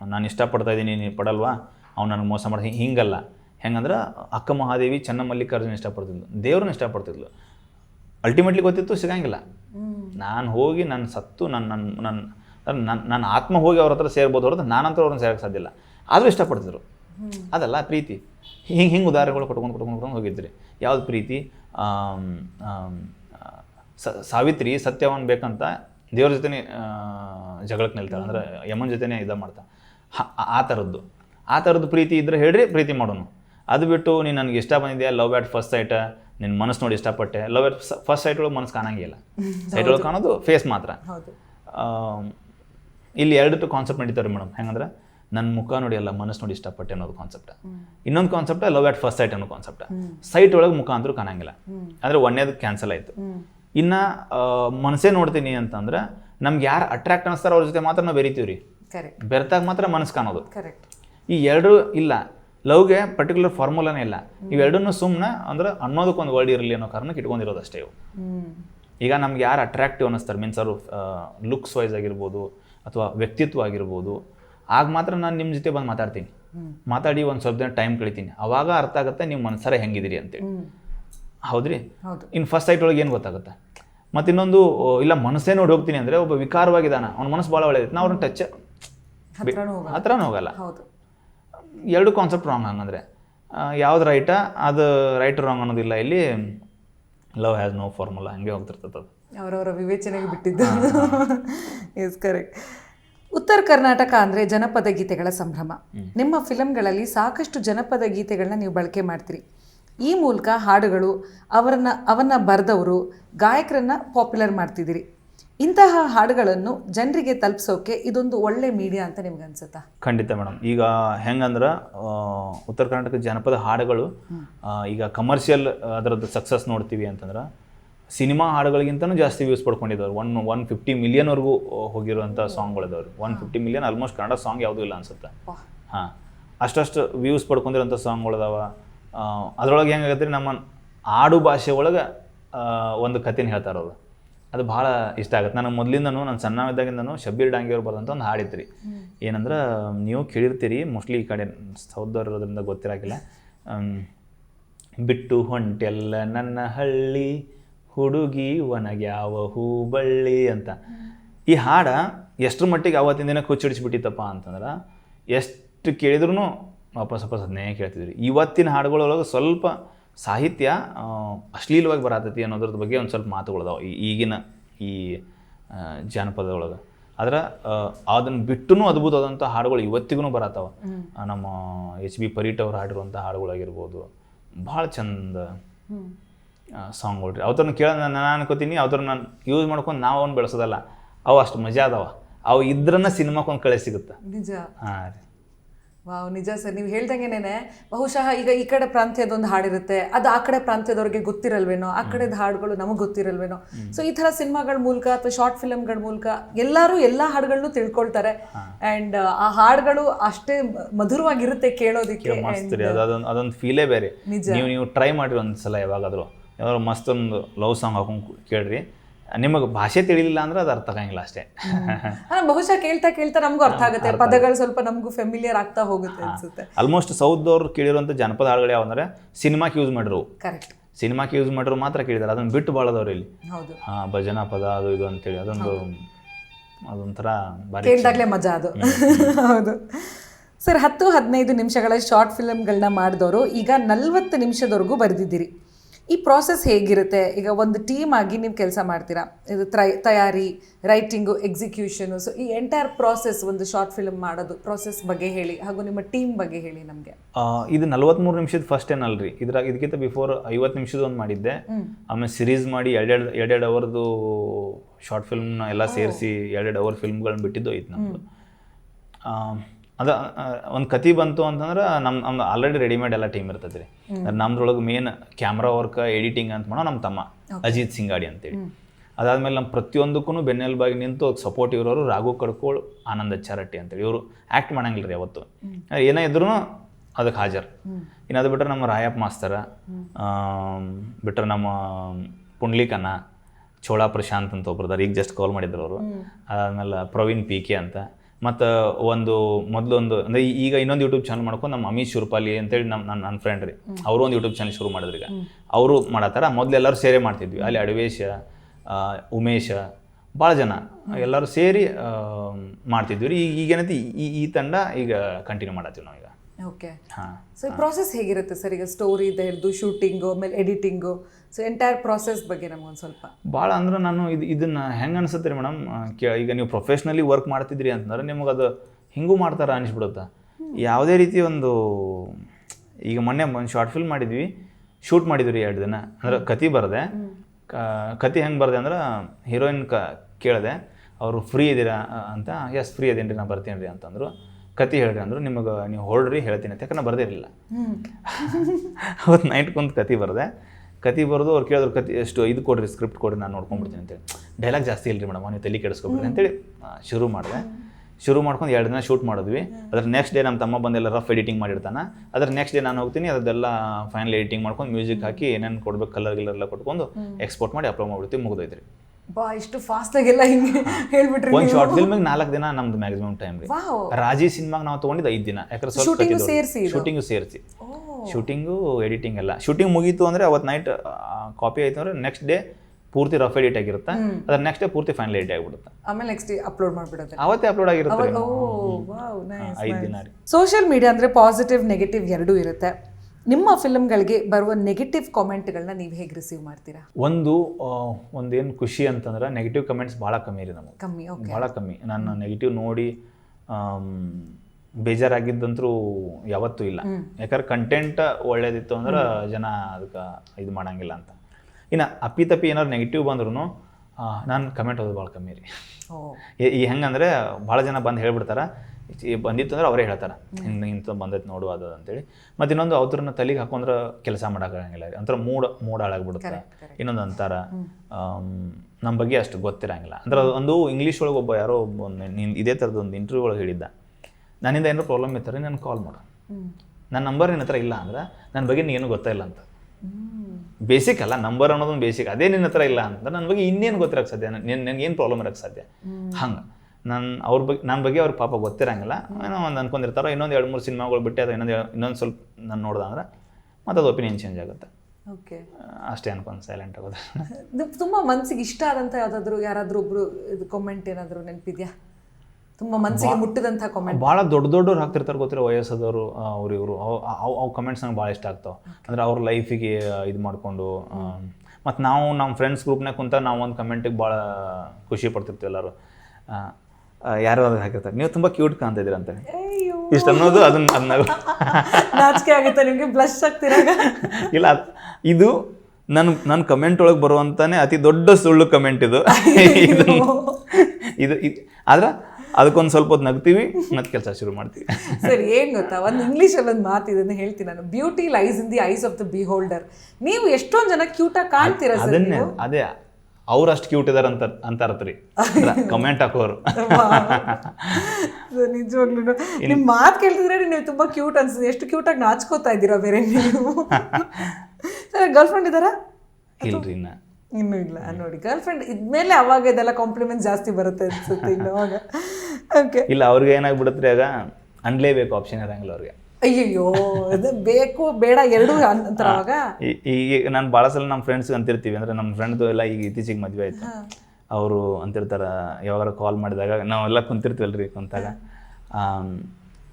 ನಾನು ಇಷ್ಟಪಡ್ತಾ ಇದ್ದೀನಿ ನೀನು ಪಡಲ್ವಾ? ಅವ್ನು ನನಗೆ ಮೋಸ ಮಾಡಿ ಹಿಂಗಲ್ಲ. ಹೆಂಗಂದ್ರೆ ಅಕ್ಕ ಮಹಾದೇವಿ ಚೆನ್ನಮಲ್ಲಿಕಾರ್ಜುನ ಇಷ್ಟಪಡ್ತಿದ್ಲು. ದೇವ್ರನ್ನ ಇಷ್ಟಪಡ್ತಿದ್ಲು. ಅಲ್ಟಿಮೇಟ್ಲಿ ಗೊತ್ತಿತ್ತು ಸಿಗಂಗಿಲ್ಲ. ನಾನು ಹೋಗಿ ನನ್ನ ಸತ್ತು ನನ್ನ ನನ್ನ ನನ್ನ ನನ್ನ ನನ್ನ ಆತ್ಮ ಹೋಗಿ ಅವ್ರ ಹತ್ರ ಸೇರ್ಬೋದು ಹೊರತು ನಾನಂತೂ ಅವ್ರನ್ನ ಸೇರಕ್ಕೆ ಸಾಧ್ಯ ಇಲ್ಲ. ಆದರೂ ಇಷ್ಟಪಡ್ತಿದ್ರು. ಅದಲ್ಲ ಪ್ರೀತಿ. ಹಿಂಗೆ ಹಿಂಗೆ ಉದಾಹರಣೆಗಳು ಕೊಟ್ಕೊಂಡು ಕೊಟ್ಕೊಂಡು ಕೊಟ್ಕೊಂಡು ಹೋಗಿದ್ರಿ. ಯಾವ್ದು ಪ್ರೀತಿ? ಸಾವಿತ್ರಿ ಸತ್ಯವನ್ನು ಬೇಕಂತ ದೇವ್ರ ಜೊತೆ ಜಗಳಕ್ಕೆ ನಿಲ್ತಾಳೆ. ಅಂದ್ರೆ ಯಮನ್ ಜೊತೆನೇ ಇದ ಮಾಡ್ತಾ ಆ- ಥರದ್ದು ಆ ಥರದ್ದು ಪ್ರೀತಿ ಇದ್ರೆ ಹೇಳ್ರಿ ಪ್ರೀತಿ ಮಾಡೋನು. ಅದು ಬಿಟ್ಟು ನೀನು ನನಗೆ ಇಷ್ಟ ಬಂದಿದೆಯಾ? ಲವ್ ಆ್ಯಟ್ ಫಸ್ಟ್ ಸೈಟ್ ನಿನ್ನ ಮನಸ್ಸು ನೋಡಿ ಇಷ್ಟಪಟ್ಟೆ. ಲವ್ ಆ್ಯಟ್ ಫಸ್ಟ್ ಸೈಟ್ ಒಳಗೆ ಮನಸ್ಸು ಕಾಣಂಗಿಲ್ಲ. ಸೈಟ್ ಒಳಗೆ ಕಾಣೋದು ಫೇಸ್ ಮಾತ್ರ. ಇಲ್ಲಿ ಎರಡು ಕಾನ್ಸೆಪ್ಟ್ ನಡೀತಾರೆ ಮೇಡಮ್ ಹೆಂಗಂದ್ರೆ ನನ್ನ ಮುಖ ನೋಡಿ ಅಲ್ಲ ಮನಸ್ಸು ನೋಡಿ ಇಷ್ಟಪಟ್ಟೆ ಅನ್ನೋದು ಕಾನ್ಸೆಪ್ಟ್ ಇನ್ನೊಂದು concept love at first sight ಅನ್ನೋ ಕಾನ್ಸೆಪ್ಟ್ ಸೈಟ್ ಒಳಗೆ ಮುಖ ಅಂದ್ರೂ ಕಾಣಂಗಿಲ್ಲ ಅಂದ್ರೆ ಒಂದೇದು ಕ್ಯಾನ್ಸಲ್ ಆಯ್ತು. ಇನ್ನ ಮನಸ್ಸೇ ನೋಡ್ತೀನಿ ಅಂತಂದ್ರೆ ನಮ್ಗೆ ಯಾರು ಅಟ್ರಾಕ್ಟ್ ಅನಿಸ್ತಾರೋ ಅವ್ರ ಜೊತೆ ಮಾತ್ರ ನಾವು ಬೆರಿತೀವ್ರಿ. ಬೆರೆತಾಗ ಮಾತ್ರ ಮನಸ್ಸು ಕಾಣೋದು. ಈ ಎರಡು ಇಲ್ಲ. ಲವ್ಗೆ ಪರ್ಟಿಕ್ಯುಲರ್ ಫಾರ್ಮುಲಾನೇ ಇಲ್ಲ. ಇವೆರಡನ್ನೂ ಸುಮ್ಮನೆ ಅಂದ್ರೆ ಅನ್ನೋದಕ್ಕೊಂದು ವರ್ಡ್ ಇರಲಿ ಅನ್ನೋ ಕಾರಣಕ್ಕೆ ಇಟ್ಕೊಂಡಿರೋದು ಅಷ್ಟೇ ಇವು. ಈಗ ನಮ್ಗೆ ಯಾರು ಅಟ್ರಾಕ್ಟಿವ್ ಅನ್ನಿಸ್ತಾರೆ ಮೀನ್ಸ್ ಅವರು ಲುಕ್ಸ್ ವೈಸ್ ಆಗಿರ್ಬೋದು ಅಥವಾ ವ್ಯಕ್ತಿತ್ವ ಆಗಿರ್ಬೋದು ಆಗ ಮಾತ್ರ ನಾನು ನಿಮ್ಮ ಜೊತೆ ಬಂದು ಮಾತಾಡ್ತೀನಿ. ಮಾತಾಡಿ ಒಂದು ಸ್ವಲ್ಪ ದಿನ ಟೈಮ್ ಕಳಿತೀನಿ. ಅವಾಗ ಅರ್ಥ ಆಗುತ್ತೆ ನೀವು ಮನಸ್ಸಾರ ಹೆಂಗಿದ್ದೀರಿ ಅಂತೇಳಿ. ಹೌದ್ರಿ? ಹೌದು. ಇನ್ನು ಫಸ್ಟ್ ಸೈಟ್ ಒಳಗೆ ಏನು ಗೊತ್ತಾಗುತ್ತೆ? ಮತ್ತು ಇನ್ನೊಂದು ಇಲ್ಲ ಮನಸ್ಸೇ ನೋಡಿ ಹೋಗ್ತೀನಿ ಅಂದರೆ ಒಬ್ಬ ವಿಕಾರವಾಗಿದ್ದಾನ ಅವ್ನ ಮನಸ್ಸು ಭಾಳ ಒಳ್ಳೆಯದು ನಾವು ಅವ್ರನ್ನ ಟಚ್ ಹತ್ರನೂ ಹೋಗಲ್ಲ. ಎರಡು ಕಾನ್ಸೆಪ್ಟ್ ರಾಂಗ್ ಹಂಗಂದ್ರೆ. ಯಾವ್ದು ರೈಟಾ ಅದು ರೈಟ್ ರಾಂಗ್ ಅನ್ನೋದಿಲ್ಲ ಇಲ್ಲಿ. ಲವ್ ಹ್ಯಾಸ್ ನೋ ಫಾರ್ಮುಲಾ ಹಂಗೆ ಹೋಗ್ತಿರ್ತದೆ ಅದು. ಅವರವರ ವಿವೇಚನೆಗೆ ಬಿಟ್ಟಿದ್ದು. ಎಸ್ ಕರೆಕ್ಟ್ ಉತ್ತರ ಕರ್ನಾಟಕ ಅಂದ್ರೆ ಜನಪದ ಗೀತೆಗಳ ಸಂಭ್ರಮ. ನಿಮ್ಮ ಫಿಲಂಗಳಲ್ಲಿ ಸಾಕಷ್ಟು ಜನಪದ ಗೀತೆಗಳನ್ನ ನೀವು ಬಳಕೆ ಮಾಡ್ತೀರಿ. ಈ ಮೂಲಕ ಹಾಡುಗಳು ಅವರನ್ನ ಅವನ್ನ ಬರೆದವರು ಗಾಯಕರನ್ನ ಪಾಪ್ಯುಲರ್ ಮಾಡ್ತಿದ್ದೀರಿ. ಇಂತಹ ಹಾಡುಗಳನ್ನು ಜನರಿಗೆ ತಲುಪಿಸೋಕೆ ಇದೊಂದು ಒಳ್ಳೆ ಮೀಡಿಯಾ ಅಂತ ನಿಮ್ಗೆ ಅನ್ಸುತ್ತಾ? ಖಂಡಿತ ಮೇಡಮ್. ಈಗ ಹೆಂಗಂದ್ರೆ ಉತ್ತರ ಕರ್ನಾಟಕ ಜನಪದ ಹಾಡುಗಳು ಈಗ ಕಮರ್ಷಿಯಲ್ ಅದರದ್ದು ಸಕ್ಸಸ್ ನೋಡ್ತೀವಿ ಅಂತಂದ್ರೆ ಸಿನಿಮಾ ಹಾಡುಗಳಿಗಿಂತನೂ ಜಾಸ್ತಿ ವ್ಯೂಸ್ ಪಡ್ಕೊಂಡಿದ್ದಾರೆ ಒನ್ ಒನ್ ಫಿಫ್ಟಿ ಮಿಲಿಯನ್ವರೆಗೂ ಹೋಗಿರುವಂಥ ಸಾಂಗ್ಗಳಿದಾವ್ರಿ one fifty million almost Kannada song ಯಾವುದೂ ಇಲ್ಲ ಅನ್ಸುತ್ತೆ. ಹಾಂ. ಅಷ್ಟಷ್ಟು ವ್ಯೂಸ್ ಪಡ್ಕೊಂಡಿರೋಂಥ ಸಾಂಗ್ಗಳದಾವ ಅದ್ರೊಳಗೆ ಹೆಂಗಾಗತ್ತೆ ರೀ ನಮ್ಮ ಆಡು ಭಾಷೆ ಒಳಗೆ ಒಂದು ಕಥೆನ ಹೇಳ್ತಾರೆ ಅವರು. ಅದು ಭಾಳ ಇಷ್ಟ ಆಗುತ್ತೆ. ನನಗೆ ಮೊದಲಿಂದನೂ ನಾನು ಸಣ್ಣವಿದ್ದಾಗಿಂದನೂ ಶಬ್ಬೀರ್ ಡಾಂಗಿಯವ್ರು ಬರೋದಂಥ ಒಂದು ಹಾಡಿತ್ರಿ ಏನಂದ್ರೆ ನೀವು ಕೇಳಿರ್ತೀರಿ ಮೋಸ್ಟ್ಲಿ ಈ ಕಡೆ ಗೊತ್ತಿರಾಕಿಲ್ಲ. ಆಮ್, ಬಿಟ್ಟು ಹೊಂಟೆಲ್ಲ ನನ್ನ ಹಳ್ಳಿ ಹುಡುಗಿ ಒನಗ್ಯಾವ ಹೂ ಬಳ್ಳಿ ಅಂತ. ಈ ಹಾಡ ಎಷ್ಟರ ಮಟ್ಟಿಗೆ ಅವತ್ತಿನ ದಿನ ಕುಚ್ಚಿಡಿಸ್ಬಿಟ್ಟಿತ್ತಪ್ಪ ಅಂತಂದ್ರೆ ಎಷ್ಟು ಕೇಳಿದ್ರು ವಾಪಸ್ ವಾಪಸ್ ಅದನ್ನೇ ಕೇಳ್ತಿದ್ವಿ ಇವತ್ತಿನ ಹಾಡುಗಳೊಳಗೆ ಸ್ವಲ್ಪ ಸಾಹಿತ್ಯ ಅಶ್ಲೀಲವಾಗಿ ಬರತೈತಿ ಅನ್ನೋದ್ರ ಬಗ್ಗೆ ಒಂದು ಸ್ವಲ್ಪ ಮಾತುಗಳದಾವ ಈ ಈಗಿನ ಈ ಜಾನಪದ ಒಳಗೆ ಆದ್ರೆ ಅದನ್ನು ಬಿಟ್ಟು ಅದ್ಭುತವಾದಂಥ ಹಾಡುಗಳು ಇವತ್ತಿಗೂ ಬರತ್ತಾವ ನಮ್ಮ ಎಚ್ ಬಿ ಪರೀಟ್ ಅವ್ರು ಹಾಡಿರುವಂಥ ಹಾಡುಗಳಾಗಿರ್ಬೋದು. ಭಾಳ ಚಂದ. ಸಾಂಗ್ಗಳು ಹೊಡ್ರಿ ಅವ್ರನ್ನ ಕೇಳ ನಾನು ಅನ್ಕೋತೀನಿ ಅವ್ರ ನಾನು ಯೂಸ್ ಮಾಡ್ಕೊಂಡು ನಾವು ಅವ್ನು ಬೆಳೆಸೋದಲ್ಲ. ಅವು ಅಷ್ಟು ಮಜಾ ಅದಾವ. ಅವು ಇದ್ರನ್ನ ಸಿನಿಮಾಕ್ಕೆ ಒಂದು ಕಳೆ ಸಿಗುತ್ತೆ. ನಿಜ. ಹಾಂ ರೀ. ವಾವ್ ನಿಜ ಸರ್. ನೀವು ಹೇಳ್ದಂಗೆನೇನೆ ಬಹುಶಃ ಈಗ ಈ ಕಡೆ ಪ್ರಾಂತ್ಯದೊಂದು ಹಾಡಿರುತ್ತೆ. ಅದು ಆ ಕಡೆ ಪ್ರಾಂತ್ಯದವ್ರಿಗೆ ಗೊತ್ತಿರಲ್ವೇನೋ? ಆ ಕಡೆದ ಹಾಡುಗಳು ನಮಗೆ ಗೊತ್ತಿರಲ್ವೇನೋ? ಸೊ ಈ ಥರ ಸಿನಿಮಾಗಳ ಮೂಲಕ ಅಥವಾ ಶಾರ್ಟ್ ಫಿಲಮ್ಗಳ ಮೂಲಕ ಎಲ್ಲರೂ ಎಲ್ಲ ಹಾಡುಗಳನ್ನು ತಿಳ್ಕೊಳ್ತಾರೆ. ಆ್ಯಂಡ್ ಆ ಹಾಡುಗಳು ಅಷ್ಟೇ ಮಧುರವಾಗಿರುತ್ತೆ ಕೇಳೋದಕ್ಕೆ. ಅದೊಂದು ಫೀಲೇ ಬೇರೆ. ನೀವು ನೀವು ಟ್ರೈ ಮಾಡಿರಿ ಒಂದು ಸಲ ಯಾವಾಗಾದರೂ. ಯಾವ್ದಾದ್ರು ಮಸ್ತ್ ಒಂದು ಲವ್ ಸಾಂಗ್ ಹಾಕೊಂಡು ಕೇಳ್ರಿ. ನಿಮಗೆ ಭಾಷೆ ತಿಳಿಲಿಲ್ಲ ಅಂದ್ರೆ ಅದು ಅರ್ಥ ಆಗಂಗಿಲ್ಲ ಅಷ್ಟೇ. ಬಹುಶಃ ಕೇಳ್ತಾ ಕೇಳ್ತಾ ನಮಗೂ ಅರ್ಥ ಆಗುತ್ತೆ. ಪದಗಳು ಸ್ವಲ್ಪ ನಮಗೂ ಫೆಮಿಲಿಯರ್ ಆಗ್ತಾ ಹೋಗುತ್ತೆ ಅನ್ಸುತ್ತೆ. ಆಲ್ಮೋಸ್ಟ್ ಸೌದವ್ರು ಕೇಳಿರುವಂಥ ಜನಪದ ಹಾಡುಗಳು ಯಾವ ಅಂದ್ರೆ ಸಿನಿಮಾಕ್ಕೆ ಯೂಸ್ ಮಾಡಿರು. ಕರೆಕ್ಟ್ ಸಿನಿಮಾಕ್ಕೆ ಯೂಸ್ ಮಾಡಿರೋ ಮಾತ್ರ ಕೇಳಿದಾರೆ. ಅದನ್ನ ಬಿಟ್ಟು ಬಾಳದವ್ರು ಇಲ್ಲಿ. ಹೌದು. ಹಾಂ ಭಜನಾ ಪದ ಅದು ಇದು ಅಂತೇಳಿ. ಅದೊಂದು ಅದೊಂಥರ ಕೇಳ್ದಾಗ್ಲೇ ಮಜಾ ಅದು. ಹೌದು. ಸರ್ ಹತ್ತು ಹದಿನೈದು ನಿಮಿಷಗಳ ಶಾರ್ಟ್ ಫಿಲಮ್ಗಳನ್ನ ಮಾಡಿದವರು ಈಗ ನಲ್ವತ್ತು ನಿಮಿಷದವರೆಗೂ ಬರೆದಿದ್ದೀರಿ. ಈ ಪ್ರಾಸೆಸ್ ಹೇಗಿರುತ್ತೆ? ಈಗ ಒಂದು ಟೀಮ್ ಆಗಿ ನೀವು ಕೆಲಸ ಮಾಡ್ತೀರಾ? ಇದು ತ್ರೈ ತಯಾರಿ ರೈಟಿಂಗು ಎಕ್ಸಿಕ್ಯೂಷನು ಸೊ ಈ ಎಂಟೈರ್ ಪ್ರಾಸೆಸ್ ಒಂದು ಶಾರ್ಟ್ ಫಿಲ್ಮ್ ಮಾಡೋದು ಪ್ರಾಸೆಸ್ ಬಗ್ಗೆ ಹೇಳಿ ಹಾಗೂ ನಿಮ್ಮ ಟೀಮ್ ಬಗ್ಗೆ ಹೇಳಿ ನಮಗೆ. ಇದು ನಲ್ವತ್ಮೂರು ನಿಮಿಷದ ಫಸ್ಟ್ ಏನಲ್ರಿ ಇದ್ರಾಗ ಇದಕ್ಕಿಂತ ಬಿಫೋರ್ ಐವತ್ತು ನಿಮಿಷದ ಒಂದು ಮಾಡಿದ್ದೆ. ಆಮೇಲೆ ಸಿರೀಸ್ ಮಾಡಿ ಎರಡೆರಡು ಎರಡೆರಡು ಅವರ್ದು ಶಾರ್ಟ್ ಫಿಲ್ಮ್ನ ಎಲ್ಲ ಸೇರಿಸಿ ಎರಡೆರಡು ಅವರ್ ಫಿಲ್ಮ್ಗಳನ್ನ ಬಿಟ್ಟಿದ್ದು ಐತೆ ನಮ್ಮದು ಅದ ಒಂದು ಕತಿ ಬಂತು ಅಂತಂದ್ರೆ ನಮ್ಮ ನಮ್ದು ಆಲ್ರೆಡಿ ರೆಡಿಮೇಡ್ ಎಲ್ಲ ಟೀಮ್ ಇರ್ತೈತೆ ರೀ ನಮ್ದ್ರೊಳಗೆ ಮೇನ್ ಕ್ಯಾಮ್ರಾ ವರ್ಕ್ ಎಡಿಟಿಂಗ್ ಅಂತ ಮಾಡೋ ನಮ್ಮ ತಮ್ಮ ಅಜಿತ್ ಸಿಂಗಾಡಿ ಅಂತೇಳಿ. ಅದಾದ್ಮೇಲೆ ನಮ್ಮ ಪ್ರತಿಯೊಂದಕ್ಕೂ ಬೆನ್ನೆಲುಬಾಗಿ ನಿಂತು ಸಪೋರ್ಟ್ ಇರೋರು ರಾಘು ಕಡ್ಕೋಳ್ ಆನಂದ ಚಾರಟ್ಟಿ ಅಂತೇಳಿ. ಇವರು ಆ್ಯಕ್ಟ್ ಮಾಡಂಗಿಲ್ಲ ರೀ ಅವತ್ತು ಏನೇ ಇದ್ರೂ ಅದಕ್ಕೆ ಹಾಜರ್. ಇನ್ನದು ಅದು ಬಿಟ್ಟರೆ ನಮ್ಮ ರಾಯಪ್ಪ ಮಾಸ್ತರ ಬಿಟ್ರೆ ನಮ್ಮ ಪುಂಡ್ಲಿಕನ ಚೋಳಾ ಪ್ರಶಾಂತ್ ಅಂತ ಒಬ್ರದಾರ ಈಗ ಜಸ್ಟ್ ಕಾಲ್ ಮಾಡಿದ್ರು ಅವರು. ಅದಾದ್ಮೇಲೆ ಪ್ರವೀಣ್ ಪಿ ಕೆ ಅಂತ. ಮತ್ತು ಒಂದು ಮೊದಲೊಂದು ಅಂದರೆ ಈಗ ಇನ್ನೊಂದು ಯೂಟ್ಯೂಬ್ ಚಾನಲ್ ಮಾಡ್ಕೊಂಡು ನಮ್ಮ ಅಮಿತ್ ಶುರ್ಪಾಲಿ ಅಂತೇಳಿ ನಮ್ಮ ನನ್ನ ನನ್ನ ಫ್ರೆಂಡ್ ರೀ. ಅವರು ಒಂದು ಯೂಟ್ಯೂಬ್ ಚಾನಲ್ ಶುರು ಮಾಡಿದ್ರು ಈಗ. ಅವರು ಮಾಡತ್ತಾರ. ಮೊದಲು ಎಲ್ಲರೂ ಸೇರೇ ಮಾಡ್ತಿದ್ವಿ. ಅಲ್ಲಿ ಅಡವೇಶ ಉಮೇಶ ಭಾಳ ಜನ. ಎಲ್ಲರೂ ಸೇರಿ ಮಾಡ್ತಿದ್ವಿ ರೀ. ಈಗ ಈಗೇನೈತಿ ಈ ಈ ತಂಡ ಈಗ ಕಂಟಿನ್ಯೂ ಮಾಡತ್ತೀವಿ ನಾವೀಗ. ಓಕೆ ಸೊ ಪ್ರಾಸೆಸ್ ಹೇಗಿರುತ್ತೆ ಸರ್ ಈಗ ಸ್ಟೋರಿ ಹಿಡಿದು ಶೂಟಿಂಗು ಆಮೇಲೆ ಎಡಿಟಿಂಗು ಸೊ ಎಂಟೈರ್ ಪ್ರಾಸೆಸ್ ಬಗ್ಗೆ ನಮ್ಗೊಂದು ಸ್ವಲ್ಪ. ಭಾಳ ಅಂದ್ರೆ ನಾನು ಇದು ಇದನ್ನು ಹೆಂಗೆ ಅನಿಸುತ್ತೆ ರೀ ಮೇಡಮ್ ಕೇ ಈಗ ನೀವು ಪ್ರೊಫೆಷ್ನಲಿ ವರ್ಕ್ ಮಾಡ್ತಿದ್ರಿ ಅಂತಂದ್ರೆ ನಿಮಗೆ ಅದು ಹಿಂಗೂ ಮಾಡ್ತಾರ ಅನಿಸ್ಬಿಡುತ್ತೆ. ಯಾವುದೇ ರೀತಿ ಒಂದು ಈಗ ಮೊನ್ನೆ ಒಂದು ಶಾರ್ಟ್ ಫಿಲ್ಮ್ ಮಾಡಿದ್ವಿ ಶೂಟ್ ಮಾಡಿದ್ವಿ ಎರಡು ದಿನ. ಅಂದ್ರೆ ಕತಿ ಬರದೆ. ಕತಿ ಹೆಂಗೆ ಬರದೆ ಅಂದ್ರೆ ಹೀರೋಯಿನ್ ಕ ಕೇಳಿದೆ ಅವರು ಫ್ರೀ ಇದ್ದೀರಾ ಅಂತ ಎಸ್ ಫ್ರೀ ಅದೇನು ರೀ ನಾನು ಬರ್ತೀನಿ ರೀ ಅಂತಂದರು. ಕತಿ ಹೇಳ್ರಿ ಅಂದರು ನಿಮಗೆ ನೀವು ಹೊರಡ್ರಿ ಹೇಳ್ತೀನಿ ಅಂತ. ಯಾಕಂದ್ರೆ ಬರ್ದಿರಲಿಲ್ಲ. ಅವತ್ತು ನೈಟ್ ಕುಂತು ಕತಿ ಬರದೆ. ಕತಿ ಬರೆದು ಅವ್ರು ಕೇಳಿದ್ರು ಕತಿ ಎಷ್ಟು ಇದು ಕೊಡ್ರಿ ಸ್ಕ್ರಿಪ್ಟ್ ಕೊಡ್ರಿ ನಾನು ನೋಡ್ಕೊಂಡ್ಬಿಡ್ತೀನಿ ಅಂತೇಳಿ. ಡೈಲಾಗ್ ಜಾಸ್ತಿ ಇಲ್ರಿ ಮೇಡಮ್ ನೀವು ತಲೆ ಕೆಡಿಸ್ಕೊಬಿಡ್ರಿ ಅಂತೇಳಿ ಶುರು ಮಾಡಿದೆ. ಶುರು ಮಾಡ್ಕೊಂಡು ಎರಡು ದಿನ ಶೂಟ್ ಮಾಡಿದ್ವಿ. ಅದ್ರ ನೆಕ್ಸ್ಟ್ ಡೇ ನಮ್ಮ ತಮ್ಮ ಬಂದೆಲ್ಲ ರಫ್ ಎಡಿಟಿಂಗ್ ಮಾಡಿರ್ತಾನೆ. ಅದ್ರ ನೆಕ್ಸ್ಟ್ ಡೇ ನಾನು ಹೋಗ್ತೀನಿ ಅದೆಲ್ಲ ಫೈನಲ್ ಎಡಿಟಿಂಗ್ ಮಾಡ್ಕೊಂಡು ಮ್ಯೂಸಿಕ್ ಹಾಕಿ ಏನೇನು ಕೊಡ್ಬೇಕು ಕಲರ್ ಗಿಲ್ಲರ್ ಎಲ್ಲ ಕೊಟ್ಕೊಂಡು ಎಕ್ಸ್ಪೋರ್ಟ್ ಮಾಡಿ ಅಪ್ಲೋಡ್ ಮಾಡ್ಬಿಡ್ತೀವಿ ಮುಗಿದೈತ್ರಿ ಬಾ ಇಷ್ಟು ಫಾಸ್ಟಾಗೆಲ್ಲ ಹಿಂಗೆ ಹೇಳ್ಬಿಟ್ರಿ ಒಂದು ಶಾರ್ಟ್ ಫಿಲ್ಮ್ ನಾಲ್ಕು ದಿನ ನಮ್ದು ಮ್ಯಾಕ್ಸಿಮಮ್ ಟೈಮ್ ರೀ. ರಾಜಿ ಸಿನಿಮಾಗೆ ನಾವು ತೊಗೊಂಡಿದ್ದು ಐದು ದಿನ ಯಾಕಂದ್ರೆ ಸ್ವಲ್ಪ ಸೇರಿಸಿ? ಶೂಟಿಂಗು ಸೇರಿಸಿ. ಶೂಟಿಂಗು ಎಡಿಟಿಂಗ್ ಎಲ್ಲ. ಶೂಟಿಂಗ್ ಮುಗೀತು ಅಂದರೆ ಅವತ್ತು ನೈಟ್ ಕಾಪಿ ಆಯ್ತು ಅಂದ್ರೆ ನೆಕ್ಸ್ಟ್ ಡೇ ಪೂರ್ತಿ ರಫ್ ಎಡಿಟ್ ಆಗಿರುತ್ತೆ. ಅದ್ರ ನೆಕ್ಸ್ಟ್ ಡೇ ಪೂರ್ತಿ ಫೈನಲ್ ಎಡಿಟ್ ಆಗಿಬಿಡುತ್ತೆ. ಆಮೇಲೆ ನೆಕ್ಸ್ಟ್ ಅಪ್ಲೋಡ್ ಮಾಡ್ಬಿಡುತ್ತೆ. ಅವತ್ತೇ ಅಪ್ಲೋಡ್ ಆಗಿರುತ್ತೆ ಐದು ದಿನ ರೀ. ಸೋಷಿಯಲ್ ಮೀಡಿಯಾ ಅಂದರೆ ಪಾಸಿಟಿವ್ ನೆಗೆಟಿವ್ ಎರಡೂ ಇರುತ್ತೆ. ನಿಮ್ಮ ಫಿಲಮ್ಗಳಿಗೆ ಬರುವ ನೆಗೆಟಿವ್ ಕಾಮೆಂಟ್ಗಳನ್ನ ನೀವು ಹೇಗೆ ರಿಸೀವ್ ಮಾಡ್ತೀರಾ? ಒಂದು ಒಂದೇನು ಖುಷಿ ಅಂತಂದ್ರೆ ನೆಗೆಟಿವ್ ಕಮೆಂಟ್ಸ್ ಭಾಳ ಕಮ್ಮಿ ರೀ ನಮಗೆ. ಕಮ್ಮಿ ಓಕೆ ಭಾಳ ಕಮ್ಮಿ. ನಾನು ನೆಗೆಟಿವ್ ನೋಡಿ ಬೇಜಾರಾಗಿದ್ದಂತರೂ ಯಾವತ್ತೂ ಇಲ್ಲ. ಯಾಕಂದ್ರೆ ಕಂಟೆಂಟ್ ಒಳ್ಳೇದಿತ್ತು ಅಂದ್ರೆ ಜನ ಅದಕ್ಕೆ ಇದು ಮಾಡಂಗಿಲ್ಲ ಅಂತ. ಇನ್ನು ಅಪ್ಪಿತಪ್ಪಿ ಏನಾದ್ರು ನೆಗೆಟಿವ್ ಬಂದ್ರೂ ನಾನು ಕಮೆಂಟ್ ಓದೋದು ಭಾಳ ಕಮ್ಮಿ ರೀ. ಈ- ಹೆಂಗಂದ್ರೆ ಭಾಳ ಜನ ಬಂದು ಹೇಳ್ಬಿಡ್ತಾರೆ ಬಂದಿತ್ತು ಅಂದ್ರೆ ಅವರೇ ಹೇಳ್ತಾರೆ ಹಿಂಗೆ ಇಂಥ ಬಂದೈತೆ ನೋಡು ಅದು ಅಂತೇಳಿ. ಮತ್ತು ಇನ್ನೊಂದು ಅವ್ರನ್ನ ತಲೆಗೆ ಹಾಕೊಂಡ್ರೆ ಕೆಲಸ ಮಾಡೋಕ್ಕಾಗಂಗಿಲ್ಲ ರೀ. ಒಂಥರ ಮೂಡ್ ಮೂಡ್ ಹಾಳಾಗ್ಬಿಡುತ್ತೆ ಇನ್ನೊಂದು ಅಂತಾರ ನಮ್ಮ ಬಗ್ಗೆ ಅಷ್ಟು ಗೊತ್ತಿರಂಗಿಲ್ಲ. ಅಂದ್ರೆ ಅದು ಒಂದು ಇಂಗ್ಲೀಷ್ ಒಳಗೆ ಒಬ್ಬ ಯಾರೋ ಒಬ್ಬ ಇದೇ ಥರದ ಒಂದು ಇಂಟರ್ವ್ಯೂ ಒಳಗೆ ಹೇಳಿದ್ದ. ನನ್ನಿಂದ ಏನೋ ಪ್ರಾಬ್ಲಮ್ ಇರ್ತಾರೆ ನಾನು ಕಾಲ್ ಮಾಡು. ನನ್ನ ನಂಬರ್ ನಿನ್ನ ಹತ್ರ ಇಲ್ಲ ಅಂದ್ರೆ ನನ್ನ ಬಗ್ಗೆ ಏನು ಗೊತ್ತಾ ಇಲ್ಲ ಅಂತ. ಬೇಸಿಕ್ ಅಲ್ಲ ನಂಬರ್ ಅನ್ನೋದೊಂದು ಬೇಸಿಕ್ ಅದೇ ನಿನ್ನ ಹತ್ರ ಇಲ್ಲ ಅಂತ ನನ್ನ ಬಗ್ಗೆ ಇನ್ನೇನು ಗೊತ್ತಿರಕ್ಕೆ ಸಾಧ್ಯ? ನಿನ್ನ ಏನು ಪ್ರಾಬ್ಲಮ್ ಇರಕ್ಕೆ ಸಾಧ್ಯ? ಹಂಗೆ. ನಾನು ಅವ್ರ ಬಗ್ಗೆ ನನ್ನ ಬಗ್ಗೆ ಅವ್ರಿಗೆ ಪಾಪ ಗೊತ್ತಿರಂಗಿಲ್ಲ. ಏನೋ ಒಂದು ಅನ್ಕೊಂಡಿರ್ತಾರೋ ಇನ್ನೊಂದು ಎರಡು ಮೂರು ಸಿನಿಮಾಗಳು ಬಿಟ್ಟು ಅದು ಇನ್ನೊಂದು ಇನ್ನೊಂದು ಸ್ವಲ್ಪ ನಾನು ನೋಡ್ದೆ ಅಂದ್ರೆ ಮತ್ತೆ ಅದು ಒಪಿನಿಯನ್ ಚೇಂಜ್ ಆಗುತ್ತೆ. ಓಕೆ. ಅಷ್ಟೇ ಅನ್ಕೊಂಡು ಸೈಲೆಂಟ್ ಆಗೋದು. (laughs) ತುಂಬ ಮನಸ್ಸಿಗೆ ಇಷ್ಟ ಆದಂಥ ಯಾವುದಾದ್ರು ಯಾರಾದರೂ ಒಬ್ಬರು ಇದು ಕಾಮೆಂಟ್ ಏನಾದರೂ ನೆನಪಿದ್ಯಾ? ತುಂಬ ಮನಸ್ಸಿಗೆ ಮುಟ್ಟಿದಂಥ ಕಾಮೆಂಟ್ ಭಾಳ ದೊಡ್ಡ ದೊಡ್ಡವ್ರು ಹಾಕ್ತಿರ್ತಾರೆ ಗೊತ್ತಿರೋ ವಯಸ್ಸಾದವರು ಅವ್ರು ಇವರು. ಅವು ಅವು ಕಮೆಂಟ್ಸ್ ನಂಗೆ ಭಾಳ ಇಷ್ಟ ಆಗ್ತಾವೆ. ಅಂದರೆ ಅವ್ರ ಲೈಫಿಗೆ ಇದು ಮಾಡಿಕೊಂಡು ಮತ್ತು ನಾವು ನಮ್ಮ ಫ್ರೆಂಡ್ಸ್ ಗ್ರೂಪ್ನಾಗ ಕುಂತ ನಾವು ಒಂದು ಕಮೆಂಟಿಗೆ ಭಾಳ ಖುಷಿ ಪಡ್ತಿರ್ತೀವಿ ಎಲ್ಲರೂ. ಯಾರೋ ಅದನ್ನ ಹಾಕಿರ್ತಾರೆ. ನೀವು ತುಂಬಾ ಕ್ಯೂಟ್ ಕಾಣ್ತಿದ್ದೀರ ಅಂತ. ಇಷ್ಟು ಅನ್ನೋದು ಅದನ್ನ ಅದನ್ನ (laughs) ನಾಚಿಕೆ ಆಗುತ್ತೆ ನಿಮಗೆ ಬ್ಲಶ್ ಆಗ್ತೀರ (laughs) ಇಲ್ಲ ಇದು ನನ್ನ ನನ್ನ ಕಮೆಂಟ್ ಒಳಗೆ ಬರುವಂತಾನೆ ಅತಿ ದೊಡ್ಡ ಸುಳ್ಳು ಕಮೆಂಟ್ ಇದು. ಇದು ಇದು ಆದ್ರೆ ಅದಕ್ಕೊಂದು ಸ್ವಲ್ಪ ಹೊತ್ತು ನಗ್ತೀವಿ ಮತ್ತೆ ಕೆಲಸ ಶುರು ಮಾಡ್ತೀವಿ. ಸರಿ ಏನ್ ಗೊತ್ತಾ? ಒಂದು ಇಂಗ್ಲೀಷಲ್ಲಿ ಒಂದು ಮಾತು ಇದನ್ನು ಹೇಳ್ತೀನಿ ನಾನು. Beauty lies in the eyes of the beholder ನೀವು ಎಷ್ಟೊಂದು ಜನ ಕ್ಯೂಟಾಗಿ ಕಾಣ್ತೀರಾ ಅದನ್ನೇ ಅದೇ ಅವ್ರು ಅಷ್ಟು ಕ್ಯೂಟ್ ಇದಾರೆ ಅಂತ ಅಂತಾರತ್ರಿ ಕಮೆಂಟ್ ಹಾಕೋರು. ನಿಜವಾಗ್ಲೂ. ನಿಮ್ ಮಾತು ಕೇಳ್ತಿದ್ರೆ ನೀವು ತುಂಬಾ ಕ್ಯೂಟ್ ಅನ್ಸುತ್ತೆ. ಎಷ್ಟು ಕ್ಯೂಟಾಗಿ ನಾಚ್ಕೋತಾ ಇದ್ದೀರಾ ಬೇರೆ ನೀವು? ಸರ್ ಗರ್ಲ್ ಫ್ರೆಂಡ್ ಇದಾರಾ ಇಲ್ರಿ ಇನ್ನ. ಇನ್ನೂ ಇಲ್ಲ. ನೋಡಿ ಗರ್ಲ್ ಫ್ರೆಂಡ್ ಇದ್ಮೇಲೆ ಅವಾಗ ಇದೆಲ್ಲ ಕಾಂಪ್ಲಿಮೆಂಟ್ ಜಾಸ್ತಿ ಬರುತ್ತೆ ಅನ್ಸುತ್ತೆ ಇನ್ನು ಅವಾಗ. ಓಕೆ ಇಲ್ಲ ಅವ್ರಿಗೆ ಏನಾಗ್ಬಿಡುತ್ತೆ ಆಗ ಅನ್ಲೇಬೇಕು ಆಪ್ಷನ್ ಇರಂಗಿಲ್ಲ ಅವ್ರಿಗೆ. ಅಯ್ಯಯ್ಯೋ ಬೇಕು ಬೇಡ ಎರಡೂ ಅಂತಾರ ಅವಾಗ? ಈ- ಈಗ ನಾನು ಭಾಳ ಸಲ ನಮ್ಮ ಫ್ರೆಂಡ್ಸ್ ಅಂತಿರ್ತೀವಿ. ಅಂದ್ರೆ ನಮ್ಮ ಫ್ರೆಂಡ್ದು ಎಲ್ಲ ಈಗ ಇತ್ತೀಚೆಗೆ ಮದುವೆ ಆಯ್ತು. ಅವರು ಅಂತಿರ್ತಾರ ಯಾವಾಗಾರ ಕಾಲ್ ಮಾಡಿದಾಗ ನಾವೆಲ್ಲ ಕುಂತಿರ್ತೀವಲ್ರಿ ಕುಂತಾಗ.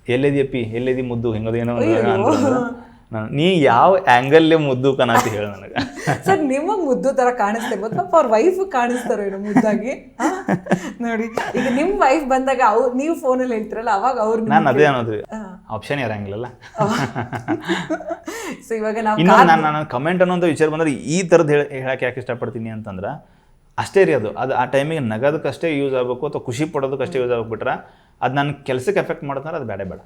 ಎಲ್ಲಿದ್ಯಪ್ಪಿ ಎಲ್ಲಿದಿ ಮುದ್ದು ಹಿಂಗದೇನೋ ನಾನು ನೀ ಯಾವ ಆ್ಯಂಗಲ್ಲೇ ಮುದ್ದು ಕನಾತಿ ಹೇಳು ನನಗೆ. ಸರ್ ನಿಮ್ಮ ಮುದ್ದು ತರ ಕಾಣಿಸ್ತಿರ್ಬೋದು ಪಾಪ ಅವ್ರ ವೈಫ್ ಕಾಣಿಸ್ತಾರೋ ಏನೋ ಮುದ್ದಾಗಿ. ನೋಡಿ ಈಗ ನಿಮ್ಮ ವೈಫ್ ಬಂದಾಗ ಅವ್ರು ನೀವು ಫೋನಲ್ಲಿ ಹೇಳ್ತಿರಲ್ಲ ಅವಾಗ ಅವ್ರು ನಾನು ಅದೇ ಅನ್ನೋದ್ರಿ. ಆಪ್ಷನ್ ಇರಂಗಿಲ್ಲಲ್ಲ ಸೊ ಇವಾಗ ನಾವು ನಾನು ನಾನು ಕಮೆಂಟ್ ಅನ್ನೋಂಥ ವಿಚಾರ ಬಂದ್ರೆ ಈ ಥರದ್ದು ಹೇಳ ಹೇಳಕ್ಕೆ ಯಾಕೆ ಇಷ್ಟಪಡ್ತೀನಿ ಅಂತಂದ್ರೆ ಅಷ್ಟೇ ರೀ ಅದು. ಅದು ಆ ಟೈಮಿಗೆ ನಗದಕ್ಕಷ್ಟೇ ಯೂಸ್ ಆಗಬೇಕು ಅಥವಾ ಖುಷಿ ಪಡೋದಕ್ಕಷ್ಟೇ ಯೂಸ್ ಆಗ್ಬಿಟ್ರೆ ಅದು ನನ್ನ ಕೆಲಸಕ್ಕೆ ಎಫೆಕ್ಟ್ ಮಾಡ್ತಾರೆ ಅದು ಬೇಡ ಬೇಡ.